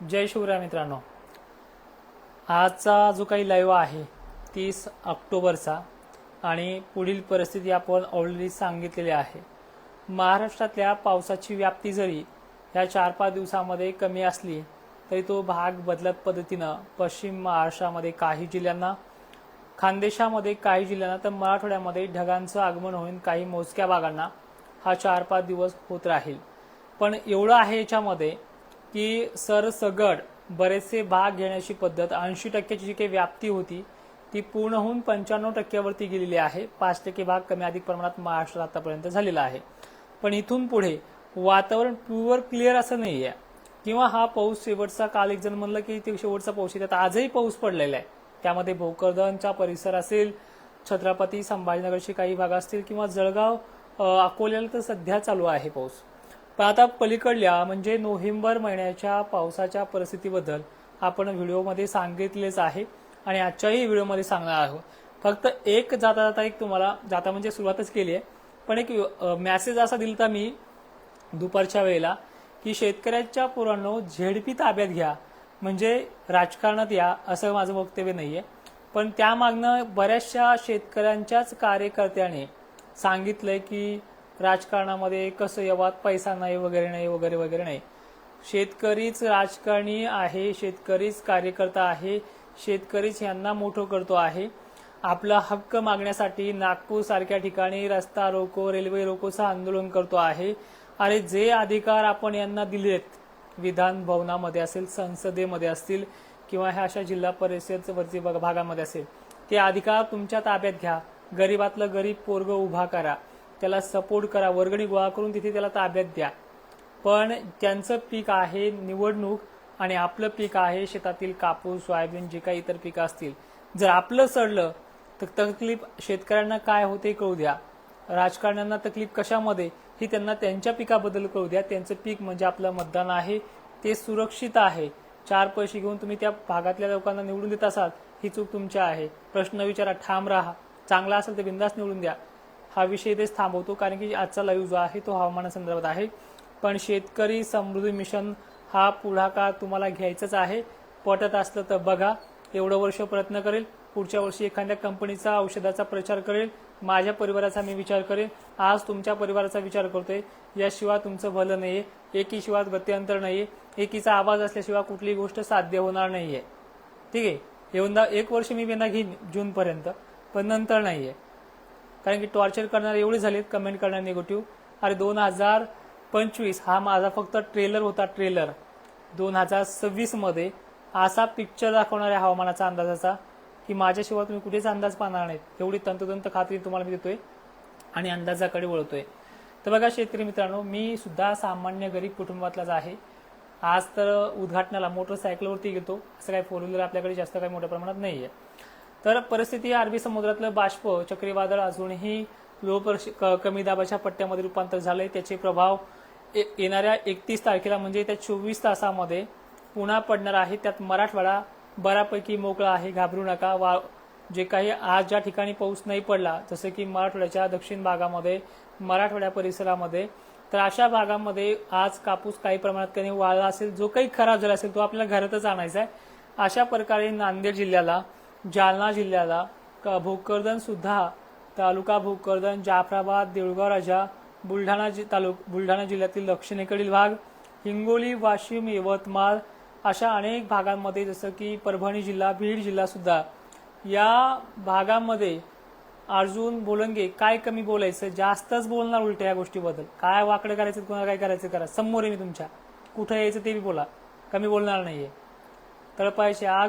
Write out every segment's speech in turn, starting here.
जय शिवराय मित्रांनो. आजचा जो काही लाईव्ह आहे तीस ऑक्टोबरचा आणि पुढील परिस्थिती आपण ऑलरेडी सांगितलेली आहे. महाराष्ट्रातल्या पावसाची व्याप्ती जरी ह्या चार पाच दिवसामध्ये कमी असली तरी तो भाग बदलत पद्धतीनं पश्चिम महाराष्ट्रामध्ये काही जिल्ह्यांना खानदेशामध्ये काही जिल्ह्यांना तर मराठवाड्यामध्ये ढगांचं आगमन होऊन काही मोजक्या भागांना हा चार पाच दिवस होत राहील. पण एवढं आहे याच्यामध्ये की सरसगट बरेचसे भाग घेण्याची पद्धत ऐंशी टक्क्याची जी काही व्याप्ती होती ती पूर्ण होऊन पंच्याण्णव टक्क्यावरती गेलेली आहे. पाच टक्के भाग कमी अधिक प्रमाणात महाराष्ट्रात आतापर्यंत झालेला आहे. पण इथून पुढे वातावरण प्युअर क्लिअर असं नाही आहे किंवा हा पाऊस शेवटचा काल एक जण म्हणलं की ते शेवटचा पाऊस आहे त्यात आजही पाऊस पडलेला आहे. त्यामध्ये भोकरदनचा परिसर असेल छत्रपती संभाजीनगरचे काही भाग असतील किंवा जळगाव अकोल्याला तर सध्या चालू आहे पाऊस. पण आता पलीकडल्या म्हणजे नोव्हेंबर महिन्याच्या पावसाच्या परिस्थितीबद्दल आपण व्हिडिओमध्ये सांगितलेच आहे आणि आजच्याही व्हिडिओमध्ये सांगणार आहोत. फक्त एक जाता जाता एक तुम्हाला जाता म्हणजे सुरुवातच केली आहे. पण एक मॅसेज असा दिलता मी दुपारच्या वेळेला की शेतकऱ्याच्या पोरांनो झेडपी ताब्यात घ्या. म्हणजे राजकारणात या असं माझं वक्तव्य नाही आहे पण त्यामागनं बऱ्याचशा शेतकऱ्यांच्याच कार्यकर्त्याने सांगितलंय की राजकारणामध्ये कसं यावात पैसा नाही वगैरे नाही वगैरे वगैरे नाही. शेतकरीच राजकारणी आहे शेतकरीच कार्यकर्ता आहे शेतकरीच यांना मोठं करतो आहे. आपला हक्क मागण्यासाठी नागपूर सारख्या ठिकाणी रस्ता रोको रेल्वे रोकोचं आंदोलन करतो आहे. अरे जे अधिकार आपण यांना दिलेत विधान भवनामध्ये असेल संसदेमध्ये असतील किंवा ह्या अशा जिल्हा परिषद वरती भागामध्ये असेल ते अधिकार तुमच्या ताब्यात घ्या. गरीबातलं गरीब पोरग उभा करा. त्याला सपोर्ट करा वर्गणी गोळा करून तिथे त्याला ताब्यात द्या. पण त्यांचं पीक आहे निवडणूक आणि आपलं पीक आहे शेतातील कापूस सोयाबीन जे काही इतर पिकं असतील. जर आपलं सडलं तर तकलीफ शेतकऱ्यांना काय होते कळू द्या. राजकारण्यांना तकलीफ कशामध्ये? ही त्यांना त्यांच्या पिकाबद्दल कळू द्या. त्यांचं पीक म्हणजे आपलं मतदान आहे ते सुरक्षित आहे. चार पैसे घेऊन तुम्ही त्या भागातल्या लोकांना निवडून देत असाल ही चूक तुमची आहे. प्रश्न विचारा ठाम राहा. चांगला असेल तर बिंदास निवडून द्या. हा विषय इथेच थांबवतो कारण की आजचा लाईव्ह जो आहे तो हवामानासंदर्भात आहे. पण शेतकरी समृद्धी मिशन हा पुढाकार तुम्हाला घ्यायचाच आहे. पटत असलं तर बघा. एवढं वर्ष प्रयत्न करेल. पुढच्या वर्षी एखाद्या कंपनीचा औषधाचा प्रचार करेल. माझ्या परिवाराचा मी विचार करेन आज तुमच्या परिवाराचा विचार करतोय. याशिवाय तुमचं भलं नाहीये. एकीशिवाय गत्यंतर नाहीये. एकीचा आवाज असल्याशिवाय कुठलीही गोष्ट साध्य होणार नाहीये. ठीक आहे? येऊन एक वर्ष मी विना घेईन जूनपर्यंत पण नंतर नाहीये. कारण की टॉर्चर करणारे एवढे झालेत कमेंट करणारे निगेटिव्ह अरे दोन हजार पंचवीस हा माझा फक्त ट्रेलर होता ट्रेलर दोन हजार सव्वीसमध्ये असा पिक्चर दाखवणाऱ्या हवामानाचा अंदाजाचा की माझ्याशिवाय तुम्ही कुठेच अंदाज पाहणार नाहीत. एवढी तंतोतंत खात्री तुम्हाला मी देतोय आणि अंदाजाकडे वळतोय. तर बघा शेतकरी मित्रांनो मी सुद्धा सामान्य गरीब कुटुंबातलाच आहे. आज तर उद्घाटनाला मोटरसायकलवरती गेलो असं काही फोर व्हीलर आपल्याकडे जास्त काही मोठ्या प्रमाणात नाही आहे तर परिस्थिती अरबी समुद्रातलं बाष्प चक्रीवादळ अजूनही लो क- कमी दाबाच्या पट्ट्यामध्ये रूपांतर झालंय. त्याचे प्रभाव येणाऱ्या एकतीस तारखेला म्हणजे त्या चोवीस तासामध्ये पुन्हा पडणार आहे. त्यात मराठवाडा बऱ्यापैकी मोकळा आहे. घाबरू नका. वा जे काही आज ज्या ठिकाणी पाऊस नाही पडला जसं की मराठवाड्याच्या दक्षिण भागामध्ये मराठवाड्या परिसरामध्ये तर अशा भागामध्ये आज कापूस काही प्रमाणात काही वाळला असेल जो काही खराब झाला असेल तो आपल्याला घरातच आणायचा आहे. अशा प्रकारे नांदेड जिल्ह्याला जालना जिल्ह्याला क- भोकरदनसुद्धा तालुका भोकरदन जाफराबाद देऊळगाव राजा बुलढाणा जि- तालुक बुलढाणा जिल्ह्यातील दक्षिणेकडील भाग हिंगोली वाशिम यवतमाळ अशा अनेक भागांमध्ये जसं की परभणी जिल्हा बीड जिल्हासुद्धा या भागामध्ये अर्जुन बोलंगे काय कमी बोलायचं? जास्तच बोलणार उलट या गोष्टीबद्दल. काय वाकडं करायचं कोणाला काय करायचं करा. समोर आहे मी तुमच्या. कुठं यायचं ते बी बोला. कमी बोलणार नाहीये. तळपायची आग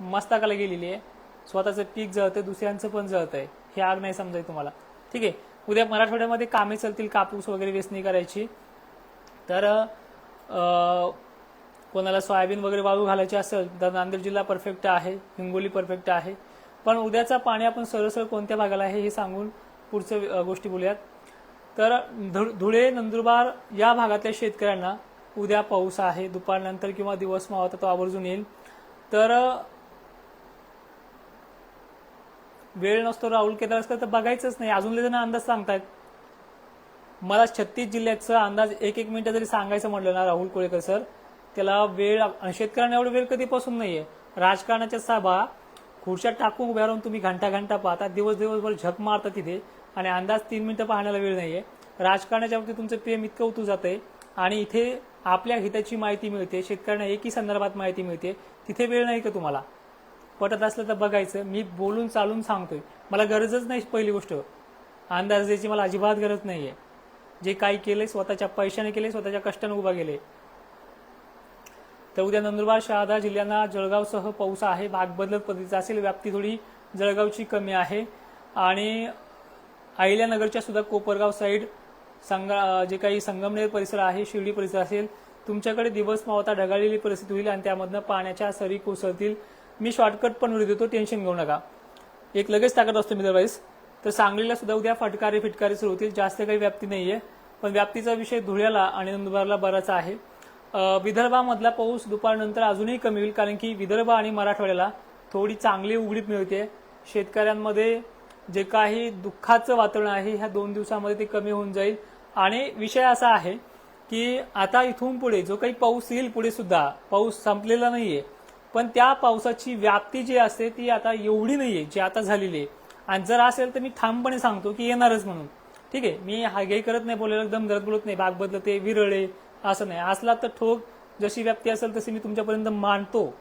मस्तकाला गेलेली आहे. स्वतःचं पीक जळतंय दुसऱ्यांचं पण जळतंय. हे आग नाही समजाय तुम्हाला. ठीक आहे. उद्या मराठवाड्यामध्ये कामे चालतील कापूस वगैरे वेचणी करायची. तर कोणाला सोयाबीन वगैरे वाळू घालायची असेल तर नांदेड जिल्हा परफेक्ट आहे हिंगोली परफेक्ट आहे. पण उद्याचा पाणी आपण सरळ कोणत्या भागाला आहे हे सांगून पुढच्या गोष्टी बोलूयात. तर धु- धुळे नंदुरबार या भागातल्या शेतकऱ्यांना उद्या पाऊस आहे. दुपारनंतर किंवा दिवस मावता तो आवर्जून येईल. तर वेळ नसतो राहुल केदारसकर तर बघायचंच नाही. अजून जण अंदाज सांगतायत. मला छत्तीस जिल्ह्याचा अंदाज एक एक मिनिटं जरी सांगायचं म्हटलं ना राहुल कोळेकर सर त्याला वेळ आणि शेतकऱ्यांना एवढा वेळ कधीपासून नाहीये? राजकारणाच्या सभा खुर्च्या टाकून उभ्या राहून तुम्ही घंटा घंटा पाहता दिवस दिवसभर झक मारता तिथे आणि अंदाज तीन मिनिटं पाहण्याला वेळ नाहीये. राजकारणाच्या बाबतीत तुमचं प्रेम इतकं उतू जाते आणि इथे आपल्या हिताची माहिती मिळते शेतकऱ्यांना एकही संदर्भात माहिती मिळते तिथे वेळ नाही का तुम्हाला? पटत असलं तर बघायचं. मी बोलून चालून सांगतोय. मला गरजच नाही पहिली गोष्ट. अंदाज द्यायची मला अजिबात गरज नाही आहे जे काही केले स्वतःच्या पैशाने केले स्वतःच्या कष्टाने उभा गेले तर उद्या नंदुरबार शहादा जिल्ह्यांना जळगावसह पाऊस आहे. भाग बदलत पद्धतीचा असेल. व्याप्ती थोडी जळगावची कमी आहे. आणि अहिल्यानगरच्या सुद्धा कोपरगाव साईड संगा जे काही संगमनेर परिसर आहे शिर्डी परिसर असेल तुमच्याकडे दिवस मावता ढगाळलेली परिस्थिती होईल आणि त्यामधनं पाण्याच्या सरी कोसळतील. मी शॉर्टकट पण व्हिडिओ देतो टेन्शन घेऊ नका. एक लगेच टाकत असतो मी मित्रवाईस तर सांगलीला सुद्धा उद्या फटकारे फिटकारे सुरू होतील. जास्त काही व्याप्ती नाही आहे पण व्याप्तीचा विषय धुळ्याला आणि नंदुरबारला बराच आहे. विदर्भामधला पाऊस दुपारनंतर अजूनही कमी होईल कारण की विदर्भ आणि मराठवाड्याला थोडी चांगली उघडीप मिळते. शेतकऱ्यांमध्ये जे काही दुःखाचं वातावरण आहे ह्या दोन दिवसामध्ये ते कमी होऊन जाईल. आणि विषय असा आहे की आता इथून पुढे जो काही पाऊस येईल पुढे सुद्धा पाऊस संपलेला नाहीये. पण त्या पावसाची व्याप्ती जी असते ती आता एवढी नाहीये जी आता झालेली आहे. आणि जर असेल तर मी ठामपणे सांगतो की येणारच म्हणून. ठीक आहे मी हागे करत नाही बोलायला एकदम गरज बोलत नाही बाग बदलते विरळे असं नाही. असला तर ठोक जशी व्याप्ती असेल तशी मी तुमच्यापर्यंत मांडतो.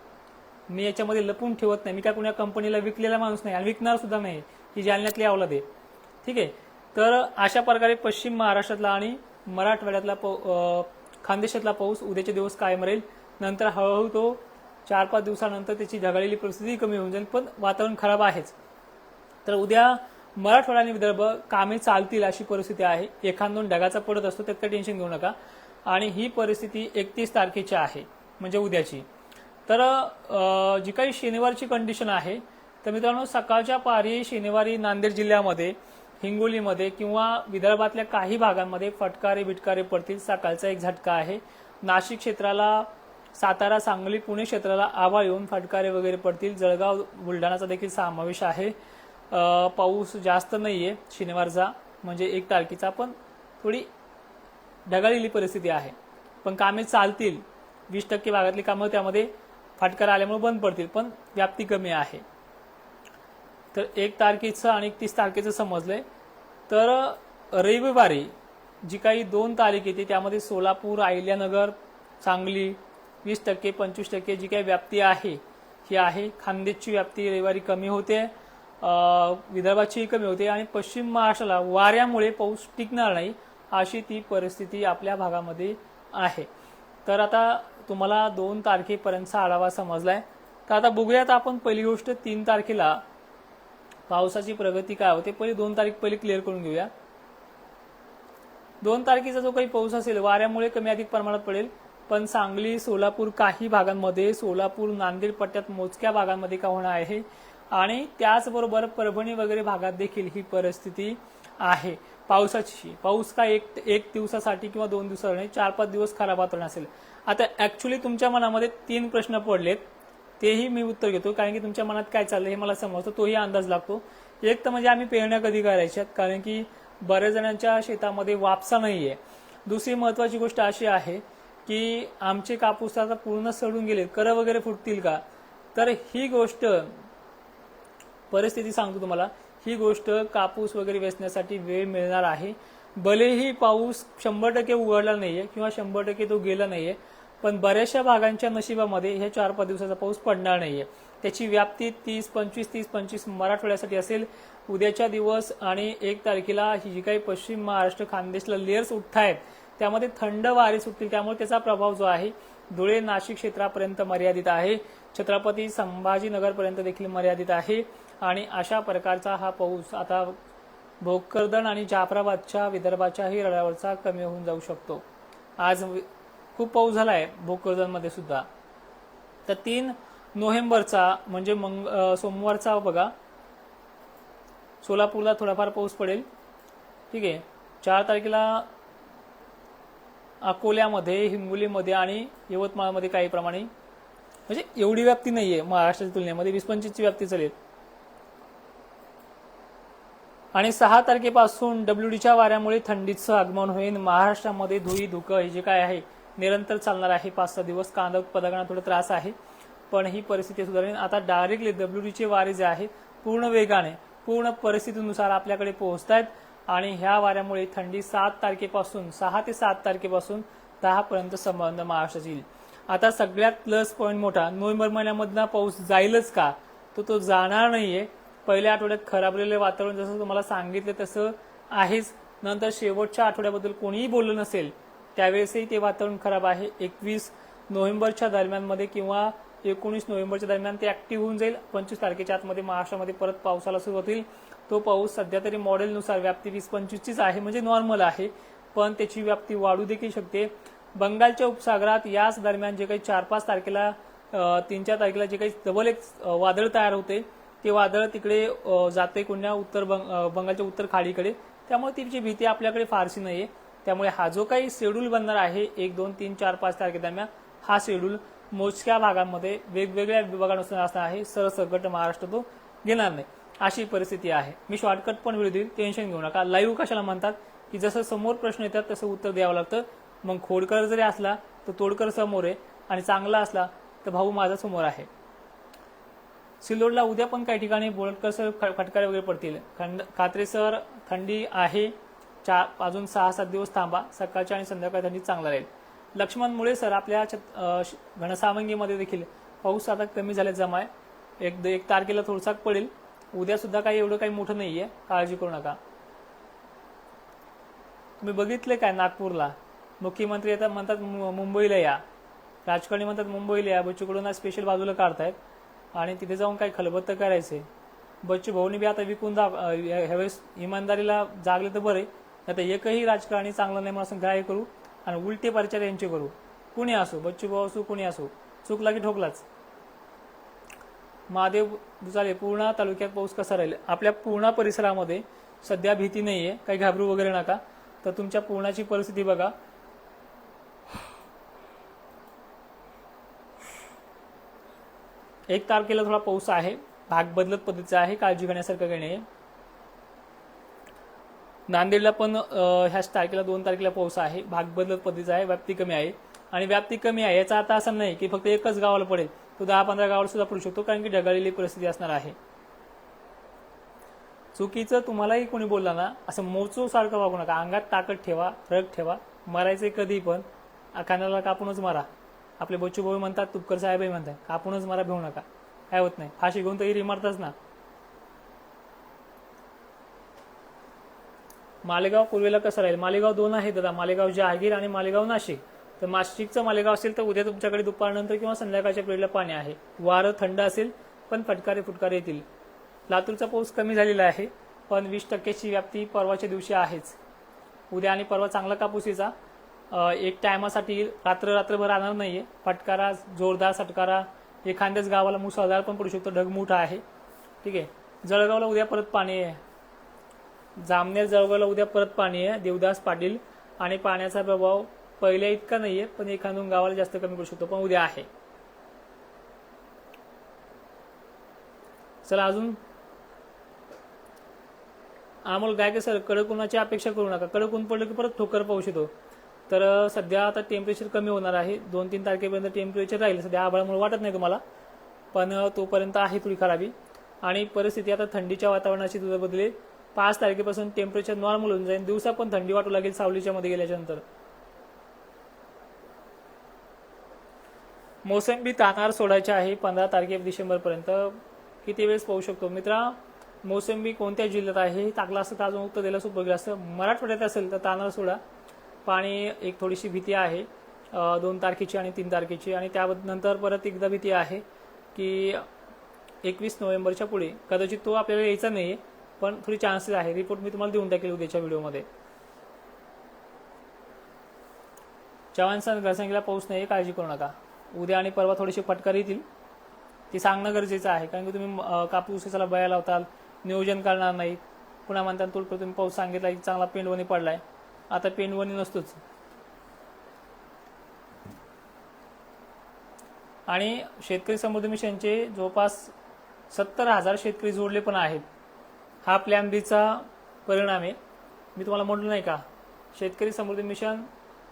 मी याच्यामध्ये लपून ठेवत नाही. मी काय कोणा कंपनीला विकलेला माणूस नाही. आणि विकणार सुद्धा नाही. ही जालन्यातली अवलाद आहे. ठीक आहे? तर अशा प्रकारे पश्चिम महाराष्ट्रातला आणि मराठवाड्यातला पाऊ- खानदेशातला पाऊस उद्याचे दिवस कायम राहील. नंतर हळूहळू तो चार पाच दिवसानंतर त्याची ढगाळलेली परिस्थिती कमी होऊन जाईल पण वातावरण खराब आहेच. तर उद्या मराठवाडा आणि विदर्भ कामे चालतील अशी परिस्थिती आहे. एखाद दोन ढगाचा पडत असतो त्यात काही टेन्शन घेऊ नका. आणि ही परिस्थिती एकतीस तारखेची आहे म्हणजे उद्याची. तर जी काही शनिवारची कंडिशन आहे तर मित्रांनो सकाळच्या पारी शनिवारी नांदेड जिल्ह्यामध्ये हिंगोलीमध्ये किंवा विदर्भातल्या काही भागांमध्ये फटकारे बिटकारे पडतील. सकाळचा एक झटका आहे. नाशिक क्षेत्राला सातारा सांगली पुणे क्षेत्राला आवा येऊन फटकारे वगैरे पडतील. जळगाव बुलढाणाचा देखील समावेश आहे. पाऊस जास्त नाही आहे शनिवारचा म्हणजे एक तारखेचा पण थोडी ढगाळलेली परिस्थिती आहे. पण कामे चालतील. वीस टक्के भागातली कामं त्यामध्ये फाटकार आल्यामुळे बंद पडतील पण व्याप्ती कमी आहे. तर एक तारखेचं आणि तीस तारखेचं समजलंय. तर रविवारी जी काही दोन तारीख येते त्यामध्ये सोलापूर अहिल्यानगर सांगली वीस टक्के पंचवीस टक्के जी काही व्याप्ती आहे ही आहे. खानदेशची व्याप्ती रविवारी कमी होते विदर्भाचीही कमी होते आणि पश्चिम महाराष्ट्राला वाऱ्यामुळे पाऊस टिकणार नाही अशी ती परिस्थिती आपल्या भागामध्ये आहे. तर आता तुम्हाला दोन तारखेपर्यंतचा आढावा समजलाय. तर आता बघूयात आपण पहिली गोष्ट तीन तारखेला पावसाची प्रगती काय होते. पहिली दोन तारीख पहिली क्लिअर करून घेऊया. दोन तारखेचा जो काही पाऊस असेल वाऱ्यामुळे कमी अधिक प्रमाणात पडेल. पण सांगली सोलापूर काही भागांमध्ये सोलापूर नांदेड पट्ट्यात मोजक्या भागांमध्ये का होणार आहे? आणि त्याचबरोबर परभणी वगैरे भागात देखील ही परिस्थिती आहे. पावसाची पाऊस काय एक एक दिवसासाठी किंवा दोन दिवसासाठी नाही, चार पाच दिवस खराब वातावरण असेल. आता ऍक्च्युली तुमच्या मनामध्ये तीन प्रश्न पडलेत तेही मी उत्तर घेतो कारण की तुमच्या मनात काय चाललं हे मला समजतं तोही अंदाज लागतो. एक तर म्हणजे आम्ही पेरण्या कधी करायच्यात कारण की बऱ्याच जणांच्या शेतामध्ये वापसा नाहीये. दुसरी महत्वाची गोष्ट अशी आहे की आमचे कापूस आता पूर्ण सडून गेले कर वगैरे फुटतील का? तर ही गोष्ट परिस्थिती सांगतो तुम्हाला. ही गोष्ट कापूस वगैरे वेचण्यासाठी वेळ मिळणार आहे. भलेही पाऊस शंभर टक्के उघडला नाहीये किंवा शंभर टक्के तो गेला नाहीये पण बऱ्याचशा भागांच्या नशिबामध्ये हे चार पाच दिवसाचा पाऊस पडणार नाहीये. त्याची व्याप्ती तीस पंचवीस तीस पंचवीस मराठवाड्यासाठी असेल. उद्याच्या दिवस आणि एक तारखेला ही जी काही पश्चिम महाराष्ट्र खानदेशला लेअर्स उठतायत त्यामध्ये थंड वारे सुटतील त्यामुळे त्याचा प्रभाव जो आहे धुळे नाशिक क्षेत्रापर्यंत मर्यादित आहे. छत्रपती संभाजीनगरपर्यंत देखील मर्यादित आहे. आणि अशा प्रकारचा हा पाऊस आता भोकरदन आणि जाफराबादच्या विदर्भाच्याही रडावरचा कमी होऊन जाऊ शकतो. आज खूप पाऊस झालाय भोकरदनमध्ये सुद्धा. तर तीन नोव्हेंबरचा म्हणजे मंग सोमवारचा बघा. सोलापूरला थोडाफार पाऊस पडेल. ठीक आहे. चार तारखेला अकोल्यामध्ये हिंगोलीमध्ये आणि यवतमाळमध्ये काही प्रमाणे म्हणजे एवढी व्याप्ती नाहीये महाराष्ट्राच्या तुलनेमध्ये. वीस पंचवीसची व्याप्ती चालेल. आणि सहा तारखेपासून डब्ल्यूडीच्या वाऱ्यामुळे थंडीचं आगमन होईल. महाराष्ट्रामध्ये धुई धुकं हे जे काय आहे निरंतर चालणार आहे. पाच सहा दिवस कांदा उत्पादकांना थोडा त्रास आहे. पण ही परिस्थिती सुधारेल. आता डायरेक्टली डब्ल्यू डीचे वारे जे आहे पूर्ण वेगाने पूर्ण परिस्थितीनुसार आपल्याकडे पोहोचत आहेत आणि ह्या वाऱ्यामुळे थंडी सात तारखेपासून सहा ते सात तारखेपासून दहा पर्यंत संबंध महाराष्ट्रात येईल. आता सगळ्यात प्लस पॉईंट मोठा नोव्हेंबर महिन्यामधला पाऊस जाईलच का? तो तो जाणार नाहीये. पहिल्या आठवड्यात खराबलेले वातावरण जसं तुम्हाला सांगितलं तसं आहेच. नंतर शेवटच्या आठवड्याबद्दल कोणीही बोललं नसेल त्यावेळेसही ते वातावरण खराब आहे. एकवीस नोव्हेंबरच्या दरम्यानमध्ये किंवा एकोणीस नोव्हेंबरच्या दरम्यान ते ऍक्टिव्ह होऊन जाईल. पंचवीस तारखेच्या आतमध्ये महाराष्ट्रामध्ये परत पावसाला सुरुवात होईल. तो पाऊस सध्या तरी मॉडेलनुसार व्याप्ती वीस पंचवीसचीच आहे म्हणजे नॉर्मल आहे. पण त्याची व्याप्ती वाढू देखील शकते. बंगालच्या उपसागरात याच दरम्यान जे काही चार पाच तारखेला तीन चार तारखेला जे काही डबल एक वादळ तयार होते ते वादळ तिकडे जाते कोणत्या उत्तर बंग- बंगालच्या उत्तर खाडीकडे. त्यामुळे तिची भीती आपल्याकडे फारशी नाहीये. त्यामुळे हा जो काही शेड्यूल बनणार आहे एक दोन तीन चार पाच तारखेदरम्यान हा शेड्यूल मोजक्या भागांमध्ये वेगवेगळ्या विभागानुसार असणार आहे. सरसकट महाराष्ट्र तो घेणार नाही. अशी परिस्थिती आहे. मी शॉर्टकट पण व्हिडिओ देईल टेन्शन घेऊ नका. लाईव्ह कशाला म्हणतात? की जसं समोर प्रश्न येतात तसं उत्तर द्यावं लागतं. मग खोडकर जरी असला तर तोडकर समोर आहे आणि चांगला असला तर भाऊ माझा समोर आहे. सिल्लोडला उद्या पण काही ठिकाणी बोलटकर सर फटकारे वगैरे पडतील. खंड खात्रे सर थंडी आहे. चार अजून सहा सात दिवस थांबा. सकाळच्या आणि संध्याकाळी थंडी चांगला राहील. लक्ष्मण मुळे सर आपल्या घनसामंगीमध्ये श- घनसावंगीमध्ये देखील पाऊस आता कमी झाले जमाय. एक एक तारखेला थोडसा पडेल. उद्या सुद्धा काही एवढं काही मोठं नाहीये. काळजी करू नका. तुम्ही बघितले काय नागपूरला? मुख्यमंत्री येतात म्हणतात मुंबईला या. राजकारणी म्हणतात मुंबईला या. बच्चूकडून स्पेशल बाजूला काढतायत. आणि तिथे जाऊन काही खलबत्त करायचे. बच्चू भाऊनी बी आता विकून जा ह्यावेळेस इमानदारीला जागले तर बरे आता एकही राजकारणी चांगलं नाही म्हणून असं करू आणि उलटे परिचार यांचे करू. कुणी असो? बच्चू भाऊ असो कुणी असो? चुकला की ठोकलाच. महादेव झाले पूर्णा तालुक्यात पाऊस कसा राहील? आपल्या पूर्णा परिसरामध्ये सध्या भीती नाहीये. काही घाबरू वगैरे नका. तर तुमच्या पूर्णाची परिस्थिती बघा. एक तारखेला थोडा पाऊस आहे. भाग बदलत पद्धतीचा आहे. काळजी घेण्यासारखं काही नाही नांदेडला पण ह्याच तारखेला दोन तारखेला पाऊस आहे. भाग बदलत पद्धतीचा आहे. व्याप्ती कमी आहे. आणि व्याप्ती कमी आहे याचा अर्थ असा नाही की फक्त एकच गावाला पडेल. तो दहा पंधरा गावाला सुद्धा पडू शकतो कारण की ढगाळलेली परिस्थिती असणार आहे. चुकीचं तुम्हालाही कोणी बोलला ना असं मोचो सारखं वागू नका. अंगात ताकद ठेवा रग ठेवा. मरायचे कधी पण कानाला कापूनच मारा. आपले बच्चू भाऊ म्हणतात तुपकर साहेबही म्हणतात कापूनच मारा भिवू नका. काय होत नाही. फाशी घेऊन तरी मारताच ना. मालेगाव पूर्वेला कसं राहील? मालेगाव दोन आहे दादा. मालेगाव जहागीर आणि मालेगाव नाशिक. तर नाशिकचं मालेगाव असेल तर उद्या तुमच्याकडे दुपारनंतर किंवा संध्याकाळच्या पिरियडला पाणी आहे. वारं थंड असेल पण फटकारे फुटकारे येतील. लातूरचा पाऊस कमी झालेला आहे पण वीस टक्क्याची व्याप्ती परवाच्या दिवशी आहेच. उद्या आणि परवा चांगला कापूसीचा एक टायमासाठी रात्र रात्रभर राहणार नाहीये. फटकारा जोरदार सटकारा. एखाद्याच गावाला मुसळधार पण पडू शकतो. ढगमुठ आहे. ठीक आहे. जळगावला उद्या परत पाणी आहे. जामनेर जळगावला उद्या परत पाणी आहे. देवदास पाटील आणि पाण्याचा प्रभाव पहिल्या इतका नाहीये पण एखादून गावाला जास्त कमी करू शकतो पण उद्या आहे. चला अजून. अमोल गायके सर कडक उन्हाची अपेक्षा करू नका. कडक ऊन पडलं की परत ठोकर पाऊस येतो तर सध्या आता टेम्परेचर कमी होणार आहे. दोन तीन तारखेपर्यंत टेम्परेचर राहील. सध्या आभाळामुळे वाटत नाही तुम्हाला. पण तोपर्यंत आहे थोडी खराबी. आणि परिस्थिती आता थंडीच्या वातावरणाची तुझं बदलेल पाच तारखेपासून टेम्परेचर नॉर्मल होऊन जाईल. दिवसा पण थंडी वाटू लागेल सावलीच्या मध्ये गेल्याच्यानंतर मोसंबी तानार सोडायची आहे पंधरा तारखे डिसेंबरपर्यंत. किती वेळेस पाहू शकतो? मित्रा मोसंबी कोणत्या जिल्ह्यात आहे? हे टाकलं असतं तर अजून उत्तर दिलं असं बघलं असतं. मराठवाड्यात असेल तर तानार सोडा. पाणी एक थोडीशी भीती आहे. दोन तारखेची आणि तीन तारखेची. आणि त्यानंतर परत एकदा भीती आहे की एकवीस नोव्हेंबरच्या पुढे कदाचित तो आपल्याला यायचा नाही पण थोडी चान्सेस आहे. रिपोर्ट मी तुम्हाला देऊन टाकेल उद्याच्या व्हिडिओमध्ये. चव्हाण घरसंख्येला पाऊस नाही काळजी करू नका. उद्या आणि परवा थोडीशी फटकार येतील. ते सांगणं गरजेचं आहे. कारण की तुम्ही कापूस उसाला बया लावताल नियोजन करणार नाही. पुन्हा म्हणतात तो तुम्ही पाऊस सांगितला की चांगला पेंडवणी पडलाय. आता पेंडवणी नसतोच. आणि शेतकरी समृद्धी मिशनचे जवळपास सत्तर हजार शेतकरी जोडले पण आहेत. हा प्लॅन बीचा परिणाम आहे. मी तुम्हाला म्हटलं नाही का? शेतकरी समृद्धी मिशन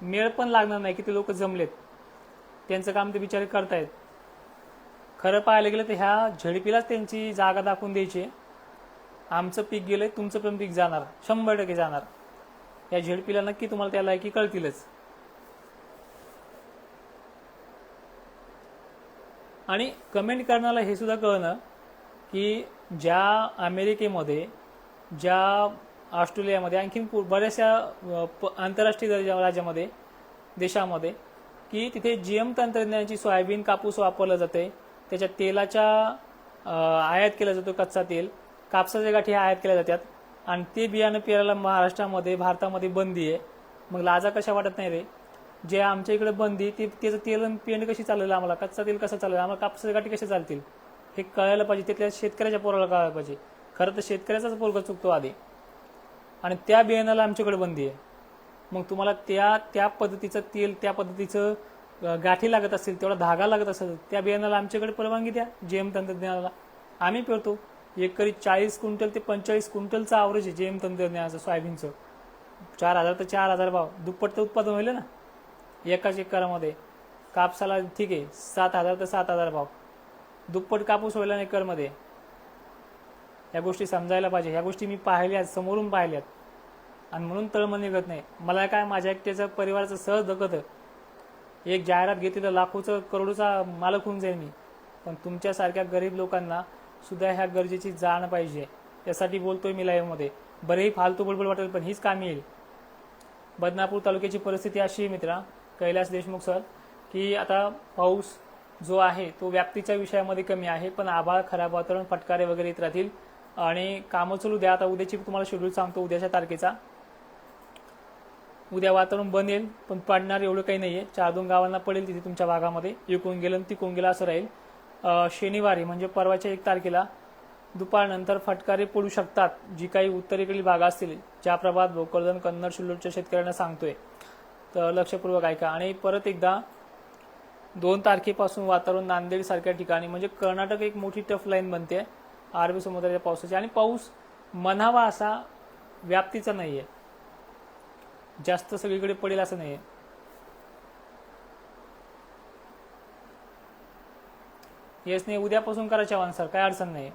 मेळ पण लागणार नाही की ते लोक जमलेत. त्यांचं काम ते बिचारे करतायत. खरं पाहायला गेलं तर ह्या झडपीलाच त्यांची जागा दाखवून द्यायची आमचं पीक गेलंय तुमचं पण पीक जाणार. शंभर टक्के जाणार. या झेडपीला नक्की तुम्हाला त्या लायकी कळतीलच. आणि कमेंट करण्याला हे सुद्धा कळणं की ज्या अमेरिकेमध्ये ज्या ऑस्ट्रेलियामध्ये आणखीन बऱ्याचशा प- आंतरराष्ट्रीय दर्जा राज्यामध्ये देशामध्ये की तिथे जीएम तंत्रज्ञानाची सोयाबीन कापूस वापरलं जाते. त्याच्या तेलाच्या आयात केला जातो कच्चा तेल. कापसाच्या गाठी आयात केल्या जातात. आणि ते बियाणं पेरायला महाराष्ट्रामध्ये भारतामध्ये बंदी आहे. मग लाजा कशा वाटत नाही रे? जे आमच्या इकडे बंदी ते त्याचं तेल आणि पेंड कशी चालेल आम्हाला? कच्चा तेल कसं चालेल आम्हाला कापसाच्या गाठी कशा चालतील? हे कळायला पाहिजे. तिथल्या शेतकऱ्याच्या पोराला कळायला पाहिजे. खरं तर शेतकऱ्याचाच पोरगा चुकतो आधी. आणि त्या बियाण्याला आमच्याकडे बंदी आहे. मग तुम्हाला त्या त्या पद्धतीचं तेल त्या पद्धतीचं गाठी लागत असेल तेवढा धागा लागत असेल त्या बियाण्याला आमच्याकडे परवानगी द्या जेम तंत्रज्ञानाला. आम्ही पेरतो एकरी चाळीस क्विंटल ते पंचेचाळीस क्विंटलचा आवरेज आहे जेम तंत्रज्ञानाचं सोयाबीनचं. चार हजार तर चार हजार भाव. दुप्पट तर उत्पादन होईल ना? एकाच एकरामध्ये. कापसाला ठीक आहे सात हजार तर सात हजार भाव. दुप्पट कापूस होईल ना एकरमध्ये? या गोष्टी समजायला पाहिजे. ह्या गोष्टी मी पाहिल्यात समोरून पाहिल्यात. आणि म्हणून तळमळ निघत नाही. मला काय माझ्या एकट्याचं परिवाराचं सहज दगत एक जाहिरात घेतली तर लाखोचं करोडोचा मालक होऊन जाईल मी. पण तुमच्यासारख्या गरीब लोकांना सुद्धा ह्या गरजेची जाण पाहिजे. यासाठी बोलतोय मी लाईव्हमध्ये बरेही फालतू बडबड वाटेल पण हीच कामी येईल. बदनापूर तालुक्याची परिस्थिती अशी आहे मित्रा कैलास देशमुख सर की आता पाऊस जो आहे तो व्याप्तीच्या विषयामध्ये कमी आहे पण आभाळ खराब वातावरण फटकारे वगैरे येत राहतील. आणि कामं चालू द्या आता उद्याची तुम्हाला शेड्यूल सांगतो उद्याच्या तारखेचा. उद्या वातावरण बनेल पण पडणार एवढं काही नाहीये. चार दोन गावांना पडेल तिथे तुमच्या भागामध्ये. इकून गेलं आणि तिकून गेलं असं राहील. शनिवारी म्हणजे परवाच्या एक तारखेला दुपारनंतर फटकारे पडू शकतात जी काही उत्तरेकडील भाग असतील ज्या प्रभात भोकरदन कन्नड शिल्लोडच्या शेतकऱ्यांना सांगतोय. तर लक्षपूर्वक ऐका. आणि परत एकदा दोन तारखेपासून वातावरण नांदेड सारख्या ठिकाणी म्हणजे कर्नाटक एक मोठी टफ लाईन बनते अरबी समुद्राच्या पावसाची. आणि पाऊस म्हणावा असा व्याप्तीचा नाही आहे जास्त सगळीकडे पडेल असं नाही येस नाही उद्यापासून करा चव्हाण सर. काय अडचण नाही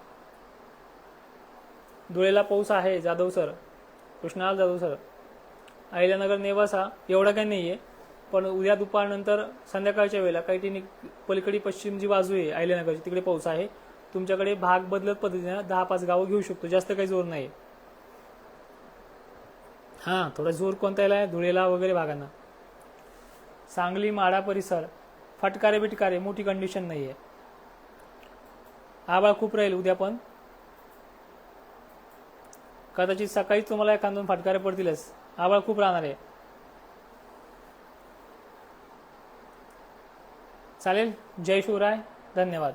धुळेला पाऊस आहे जाधव सर. कृष्णाल जाधव सर. अहिल्यानगर नेवासा एवढा काही नाही आहे पण उद्या दुपारनंतर संध्याकाळच्या वेळेला काही ठिकाणी पलीकडे पश्चिम जी बाजू आहे अहिल्यानगरची तिकडे पाऊस आहे. तुमच्याकडे भाग बदलत पद्धतीनं दहा पाच गावं घेऊ शकतो. जास्त काही जोर नाही हां थोडा जोर कोणता आहे धुळेला वगैरे भागांना. सांगली माडा परिसर. फटकारे बिटकारे मोठी कंडिशन नाही आहे आभाळ खूप राहील उद्या पण. कदाचित सकाळी तुम्हाला एखादून फटकारे पडतीलच. आभाळ खूप राहणार आहे. चालेल? जय शिवराय. धन्यवाद.